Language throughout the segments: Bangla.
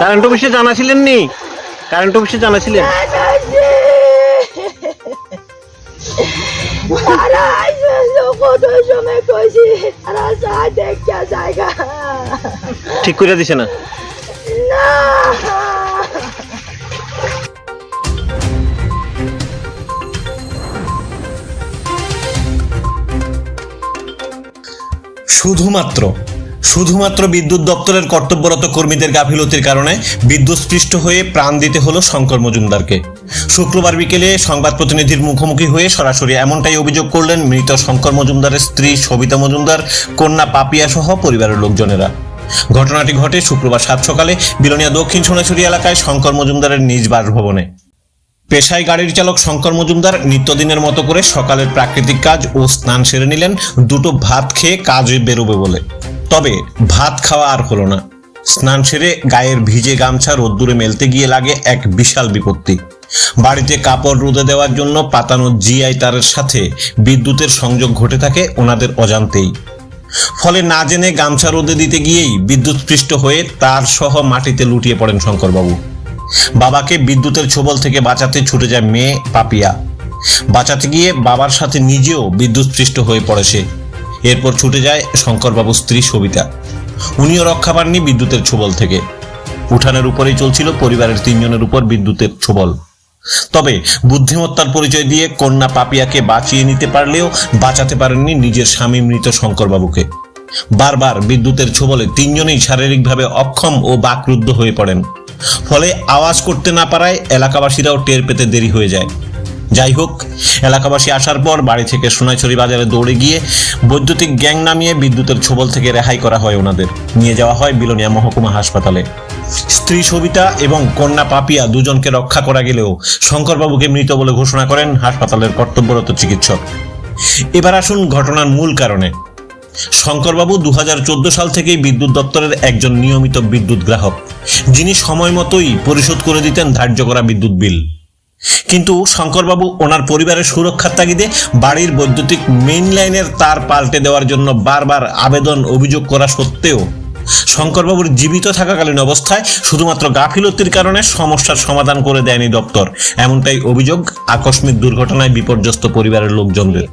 কারেন্ট অফিসে জানাছিলেন নি? কারেন্ট অফিসে জানাছিলেন? ঠিক করে দিছে না? শুধুমাত্র শুধুমাত্র বিদ্যুৎ দপ্তরের কর্তব্যরত কর্মীদের গাফিলতির কারণে বিদ্যুৎস্পৃষ্ট হয়ে প্রাণ দিতে হলো শঙ্কর মজুমদারকে। শুক্রবার বিকেলে সংবাদ প্রতিনিধির মুখোমুখি হয়ে সরাসরি এমনটাই অভিযোগ করলেন মৃত শঙ্কর মজুমদারের স্ত্রী সবিতা মজুমদার, কন্যা পাপিয়া সহ পরিবারের লোকজনেরা। ঘটনাটি ঘটে শুক্রবার সাত সকালে বিলোনিয়া দক্ষিণ সোনাছড়ি এলাকায় শঙ্কর মজুমদারের নিজ বাসভবনে। পেশায় গাড়ির চালক শঙ্কর মজুমদার নিত্যদিনের মতো করে সকালের প্রাকৃতিক কাজ ও স্নান সেরে নিলেন, দুটো ভাত খেয়ে কাজে বেরোবে বলে। তবে ভাত খাওয়া আর হলো না। স্নান সেরে গায়ের ভিজে গামছা রোদ্দুরে মেলতে গিয়ে লাগে এক বিশাল বিপত্তি। বাড়িতে কাপড় রোদে দেওয়ার জন্য পাতানো জিআই তারের সাথে বিদ্যুতের সংযোগ ঘটে থাকে ওনাদের অজান্তেই। ফলে না জেনে গামছা রোদে দিতে গিয়েই বিদ্যুৎস্পৃষ্ট হয়ে তার সহ মাটিতে লুটিয়ে পড়েন শঙ্করবাবু। বাবাকে বিদ্যুতের ছোবল থেকে বাঁচাতে ছুটে যায় মেয়ে পাপিয়া। বাঁচাতে গিয়ে বাবার সাথে নিজেও বিদ্যুৎস্পৃষ্ট হয়ে পড়ে সে। এরপর ছুটে যায় শঙ্করবাবুর স্ত্রী সবিতা। উনিও রক্ষা পাননি বিদ্যুতের ছোবল থেকে। উঠানের উপরেই চলছিল পরিবারের তিনজনের উপর বিদ্যুতের ছোবল। তবে বুদ্ধিমত্তার পরিচয় দিয়ে কন্যা পাপিয়াকে বাঁচিয়ে নিতে পারলেও বাঁচাতে পারেননি নিজের স্বামী মৃত শঙ্করবাবুকে। বারবার বিদ্যুতের ছোবলে তিনজনেই শারীরিকভাবে অক্ষম ও বাকরুদ্ধ হয়ে পড়েন। ফলে আওয়াজ করতে না পারায় এলাকাবাসীরাও টের পেতে দেরি হয়ে যায়। যাই হোক, এলাকাবাসী আসার পর বাড়ি থেকে সোনাইছড়ি বাজারে দৌড়ে গিয়ে বৈদ্যুতিক গ্যাং নামিয়ে বিদ্যুতের ছোবল থেকে রেহাই করা হয় ওনাদের। নিয়ে যাওয়া হয় বিলোনিয়া মহকুমা হাসপাতালে। স্ত্রী সবিতা এবং কন্যা পাপিয়া দুজনকে রক্ষা করা গেলেও শঙ্করবাবুকে মৃত বলে ঘোষণা করেন হাসপাতালের কর্তব্যরত চিকিৎসক। এবার আসুন ঘটনার মূল কারণে। শঙ্করবাবু দু হাজার চোদ্দ সাল থেকেই বিদ্যুৎ দপ্তরের একজন নিয়মিত বিদ্যুৎ গ্রাহক। যিনি সময় মতোই পরিশোধ করে দিতেন ধার্য করা বিদ্যুৎ বিল। কিন্তু শঙ্করবাবু ওনার পরিবারের সুরক্ষার তাগিদে বাড়ির বৈদ্যুতিক মেইন লাইনের তার পাল্টে দেওয়ার জন্য বারবার আবেদন অভিযোগ করা সত্ত্বেও শঙ্করবাবুর জীবিত থাকাকালীন অবস্থায় শুধুমাত্র গাফিলতির কারণে সমস্যার সমাধান করে দেয়নি দপ্তর। এমনটাই অভিযোগ আকস্মিক দুর্ঘটনায় বিপর্যস্ত পরিবারের লোকজনদের।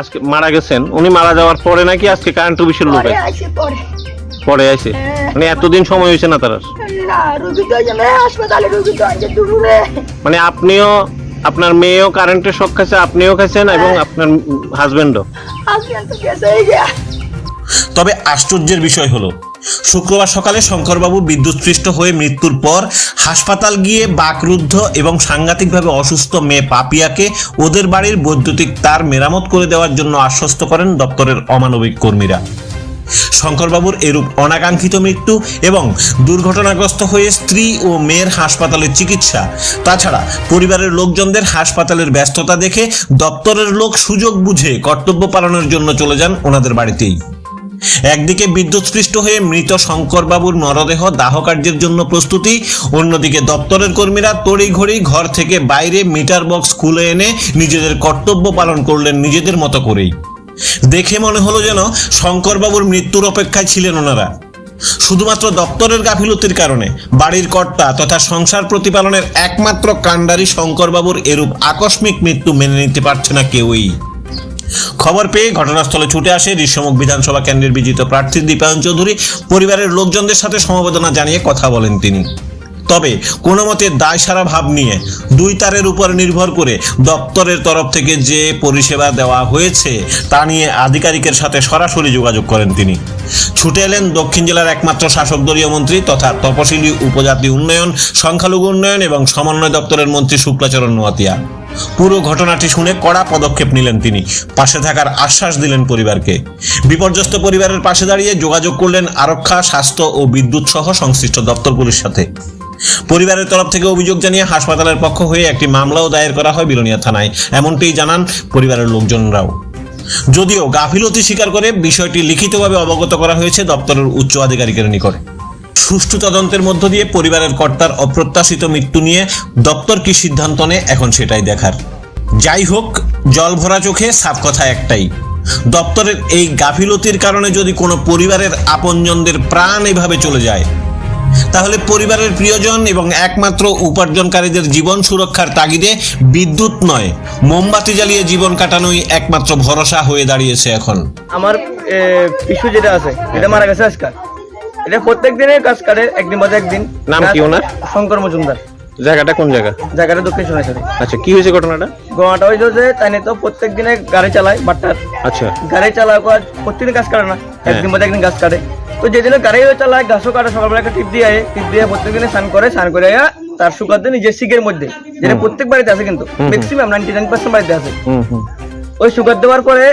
আজকে মারা গেছেন। উনি মারা যাওয়ার পরে নাকি আজকে কারেন্ট অফিসের লোক পরে আছে মানে এতদিন সময় হয়েছে না তার মানে আপনিও আপনার মেয়েও কারেন্টের শখ খাইছে আপনিও খাইছেন এবং আপনার হাজবেন্ডও তবে আশ্চর্যের বিষয় হলো শুক্রবার সকালে শঙ্করবাবু বিদ্যুৎস্পৃষ্ট হয়ে মৃত্যুর পর হাসপাতাল গিয়ে বাকরুদ্ধ এবং সাংঘাতিকভাবে অসুস্থ মেয়ে পাপিয়াকে ওদের বাড়ির বৈদ্যুতিক তার মেরামত করে দেওয়ার জন্য আশ্বস্ত করেন দপ্তরের অমানবিক কর্মীরা। শঙ্করবাবুর এরূপ অনাকাঙ্ক্ষিত মৃত্যু এবং দুর্ঘটনাগ্রস্ত হয়ে স্ত্রী ও মেয়ের হাসপাতালে চিকিৎসা। তাছাড়া পরিবারের লোকজনদের হাসপাতালের ব্যস্ততা দেখে দপ্তরের লোক সুযোগ বুঝে কর্তব্য পালনের জন্য চলে যান ওনাদের বাড়িতেই। একদিকে বিদ্যুৎস্পৃষ্ট হয়ে মৃত শঙ্করবাবুর মরদেহ দাহ কার্যের জন্য প্রস্তুতি, অন্যদিকে দপ্তরের কর্মীরা তড়িঘড়ি ঘর থেকে বাইরে মিটার বক্স খুলে এনে নিজেদের কর্তব্য পালন করলেন নিজেদের মতো করেই। দেখে মনে হলো যেন শঙ্করবাবুর মৃত্যুর অপেক্ষায় ছিলেন ওনারা। শুধুমাত্র দপ্তরের গাফিলতির কারণে বাড়ির কর্তা তথা সংসার প্রতিপালনের একমাত্র কাণ্ডারি শঙ্করবাবুর এরূপ আকস্মিক মৃত্যু মেনে নিতে পারছে না কেউই। খবর পেয়ে ঘটনাস্থলে ছুটে আসে ঋষ্যমুখ বিধানসভা কেন্দ্রের বিজিত প্রার্থী দীপায়ন চৌধুরী। পরিবারের লোকজনদের সাথে সমবেদনা জানিয়ে কথা বলেন তিনি। তবে কোনো মতে দায় সারা ভাব নিয়ে দুই তারের উপর নির্ভর করে দপ্তরের তরফ থেকে যে পরিষেবা দেওয়া হয়েছে তা নিয়ে আধিকারিকের সাথে সরাসরি যোগাযোগ করেন তিনি। ছুটে এলেন দক্ষিণ জেলার একমাত্র শাসক দলীয় মন্ত্রী তথা তপশিলি উপজাতি উন্নয়ন, সংখ্যালঘু উন্নয়ন এবং সমন্বয় দপ্তরের মন্ত্রী শুক্লাচরণ নোয়াতিয়া। পুরো ঘটনাটি শুনে কড়া পদক্ষেপ নিলেন তিনি। পাশে থাকার আশ্বাস দিলেন পরিবারকে। বিপর্যস্ত পরিবারের পাশে দাঁড়িয়ে যোগাযোগ করলেন আরক্ষা, স্বাস্থ্য ও বিদ্যুৎ সহ সংশ্লিষ্ট দপ্তরগুলির সাথে। পরিবারের তরফ থেকে অভিযোগ জানিয়ে হাসপাতালের পক্ষ হয়ে একটি মামলাও দায়ের করা হয় বিলোনিয়া থানায়। এমনটাই জানান পরিবারের লোকজনরাও। যদিও গাফিলতি স্বীকার করে বিষয়টি লিখিতভাবে অবগত করা হয়েছে দপ্তরের উচ্চ আধিকারিকের নিকট। সুষ্ঠু তদন্তের মধ্য দিয়ে পরিবারের কর্তার অপ্রত্যাশিত মৃত্যু নিয়ে দপ্তর কি সিদ্ধান্ত নেয়, এখন সেটাই দেখার। যাই হোক, জল ভরা চোখে সাফ কথা একটাই। দপ্তরের এই গাফিলতির কারণে যদি কোনো পরিবারের আপনজনদের প্রাণ এভাবে চলে যায় তাহলে পরিবারের প্রিয়জন এবং একমাত্র উপার্জনকারীদের জীবন সুরক্ষার তাগিদে বিদ্যুৎ নয়। মোমবাতি জ্বালিয়ে জীবন কাটানোই একমাত্র ভরসা হয়ে দাঁড়িয়েছে এখন। আমার পিছু যেটা আছে এটা মারা গেছে আজকাল। এটা প্রত্যেক দিনে কাজ করে একদিন বাদে একদিন। নাম কি ওনার? শঙ্কর মজুমদার। জায়গাটা কোন জায়গা? জায়গাটা দক্ষিণ সোনাইছড়ি। আচ্ছা কি হয়েছে ঘটনাটা? ঘটনাটা হয়েছে যে তাই নিয়ে তো প্রত্যেক দিনে গাড়ি চালায় বাট্টার। আচ্ছা। গাড়ি চালায় প্রত্যেকদিন কাজ করে না একদিন বাদে একদিন গাছ কাটে। তো যেদিনে গাড়িও চালায় গাছও কাটে সকালবেলা একটা টিপ দিয়ে টিপ দিয়ে প্রত্যেকদিনে স্নান করে স্নান করে তার শুকাতে নিজের সিগের মধ্যে যেটা প্রত্যেক বাড়িতে আছে কিন্তু ম্যাক্সিমাম নাইনটি নাইন পার্সেন্ট বাড়িতে আছে। ওই সুগার দেওয়ার পরে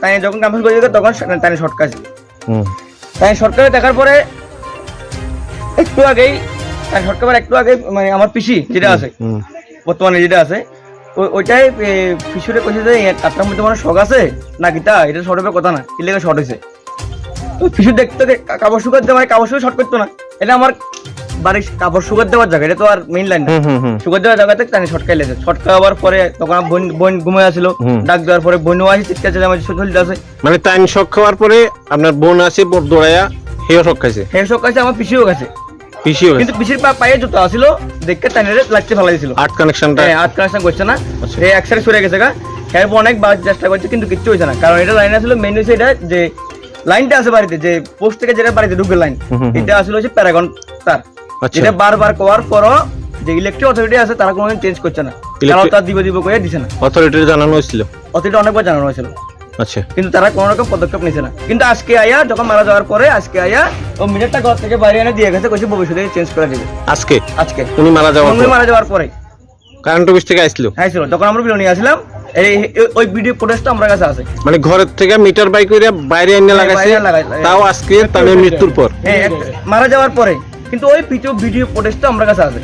তাই যখন ক্যাম্পাস করে দিল তখন তাই শর্ট কাজ হুম। তাই সরকারে দেখার পরে একটু আগেই তাই সরকার একটু আগে মানে আমার পিসি যেটা আছে বর্তমানে যেটা আছে ওই- ওইটাই এ, পিসুরে কইছে যে আপনার মধ্যে মানে শখ আছে? না কিতা এটা শর্ট হবে কথা না। কি লেগে শর্ট হয়েছে পিসু দেখতে কাপড় শুকার দেওয়া কাপড় শুকার শর্ট করতো না। এটা আমার বাড়ির কাপড় শুকার দেওয়ার জায়গা এটা তো আর মেইন লাইন সুগার দেওয়ার জায়গাতে তাই শর্ট খাইলেছে শর্ট খাওয়ার পরে তখন বোন বোন ঘুমিয়ে আসছিল হুম। ডাক দেওয়ার পরে বোনও আসি চিৎকার চেলে আমার চলতে আছে। মানে টাইম শক খাওয়ার পরে আপনার বোন আছে বোর দৌড়াইয়া হেও শক খাইছে? সেই শখ কাছে আমার পিসিও গেছে। পিসিও কিন্তু পিসির পা পায়ে জুতো আসিল দেখে টাইনারে লাগতে ফেলা দিয়েছিল আর্ট কানেকশনটা হ্যাঁ আট কানেকশন করছে না। আচ্ছা। এই এক সাইড সরে গেছে গা। এরপর অনেক বার চেষ্টা করছে কিন্তু কিচ্ছু হয়েছে না। কারণ এটা লাইন আসলে মেন হচ্ছে এটা যে লাইনটা আছে বাড়িতে যে পোস্ট থেকে যেটা বাড়িতে ঢুকে লাইন। এটা আসলে হচ্ছে প্যারাগন তার। আচ্ছা। যেটা বারবার করার পরও যে ইলেকট্রিক অথরিটি আছে তারা কোনো চেঞ্জ করছে না। তারাও তার দিব দিব করে দিছে না। অথরিটির জানানো হয়েছিল? অথরিটি অনেকবার জানানো হয়েছিল। আচ্ছা। কিন্তু তারা কোনো রকম পদক্ষেপ নিছে না। কিন্তু আজকে আয়া যখন মারা যাওয়ার পরে আজকে আয়া ও মিটারটা ঘর থেকে বাইরে এনে দিয়ে গেছে কইছে ভবিষ্যতে চেঞ্জ করে দিবে। আজকে? আজকে। উনি মারা যাওয়ার পর? মারা যাওয়ার পরে। কারেন্ট অফিস থেকে আসছিল হ্যাঁ যখন আমরা বিরোধী আসলাম এই ওই ভিডিও ফুটেজটা আমার কাছে আছে। মানে ঘরের থেকে মিটার বাই করে বাইরে এনে হ্যাঁ, লাগাইছে তাও আজকে তার মৃত্যুর পর। হ্যাঁ মারা যাওয়ার পরে। কিন্তু ওই ভিডিও ভিডিও ফুটেজটা আমার কাছে আছে।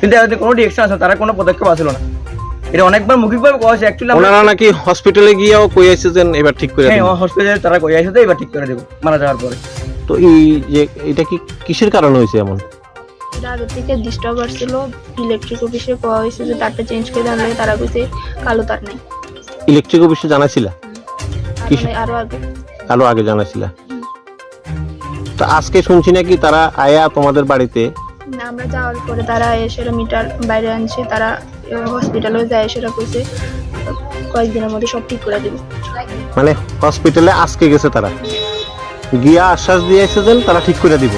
কিন্তু এদের কোনো ডিরেকশন আছে তারা কোনো পদক্ষেপ আসলো না। এটা অনেকবার মৌখিকভাবে কোয়া হয়েছে অ্যাকচুয়ালি ওনারা নাকি হসপিটালে গিয়েও কই আইছে যে এবার ঠিক করে হ্যাঁ হসপিটালে তারা কই আসে এবার ঠিক করে দেবো মারা যাওয়ার পরে। তো এই যে এটা কি কিসের কারণে হয়েছে এমন? এটা আগে থেকে ডিস্টার্ব আসছিল ইলেকট্রিক অফিসে পাওয়া হয়েছে যে তারটা চেঞ্জ করে দেওয়া লাগে তারা কইছে কালো তার নেই। ইলেকট্রিক অফিসে জানাছিল আর আগে। আরও আগে জানাছিল তো আজকে শুনছি নাকি তারা আয়া তোমাদের বাড়িতে? না, আমরা যাওয়ার পরে তারা এসে মিটার বাইরে আনছে তারা হসপিটালে যায় সেটা কইছে। কয়েকদিনের মধ্যে সব ঠিক করে দেবে। মানে হসপিটালে আজকে গেছে তারা। গিয়া আশ্বাস দিয়ে এসেছেন তারা ঠিক করে দিব।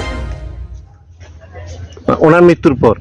ওনার মৃত্যুর পর।